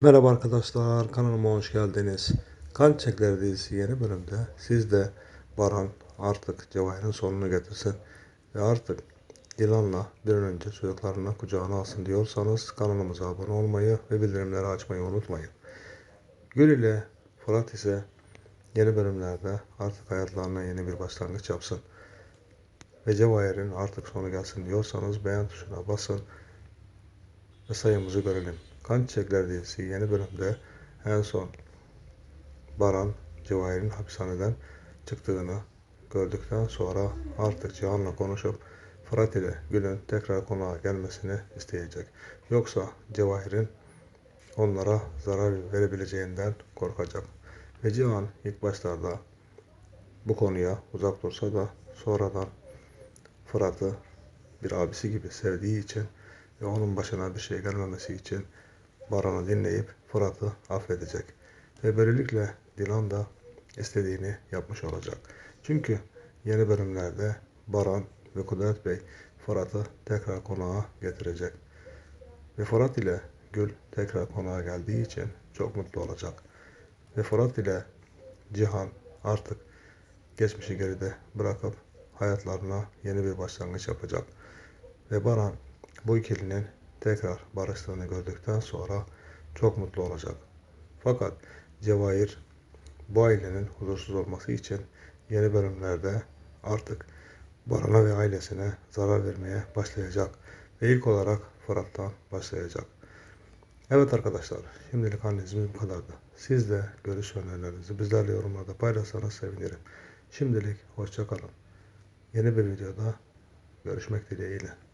Merhaba arkadaşlar, kanalıma hoş geldiniz. Kan Çiçekleri dizisi yeni bölümde siz de Baran artık Cevahir'in sonunu getirsin ve artık Dilan'la bir an önce çocuklarını kucağına alsın diyorsanız kanalımıza abone olmayı ve bildirimleri açmayı unutmayın. Gül ile Fırat ise yeni bölümlerde artık hayatlarına yeni bir başlangıç yapsın. Ve Cevahir'in artık sonu gelsin diyorsanız beğen tuşuna basın ve sayımızı görelim. Kan Çiçekler dizisi yeni bölümde en son Baran Cevahir'in hapishaneden çıktığını gördükten sonra artık Cihan'la konuşup Fırat ile Gül'ün tekrar konağa gelmesini isteyecek. Yoksa Cevahir'in onlara zarar verebileceğinden korkacak. Ve Cihan ilk başlarda bu konuya uzak dursa da sonradan Fırat'ı bir abisi gibi sevdiği için ve onun başına bir şey gelmemesi için Baran'ı dinleyip Fırat'ı affedecek. Ve böylelikle Dilan da istediğini yapmış olacak. Çünkü yeni bölümlerde Baran ve Kudret Bey Fırat'ı tekrar konağa getirecek. Ve Fırat ile Gül tekrar konağa geldiği için çok mutlu olacak. Ve Fırat ile Cihan artık geçmişi geride bırakıp hayatlarına yeni bir başlangıç yapacak. Ve Baran bu ikilinin tekrar barıştığını gördükten sonra çok mutlu olacak. Fakat Cevahir bu ailenin huzursuz olması için yeni bölümlerde artık Baran'a ve ailesine zarar vermeye başlayacak. Ve ilk olarak Fırat'tan başlayacak. Evet arkadaşlar, şimdilik analizimiz bu kadardı. Siz de görüş önerilerinizi bizlerle yorumlarda paylaşsanız sevinirim. Şimdilik hoşça kalın. Yeni bir videoda görüşmek dileğiyle.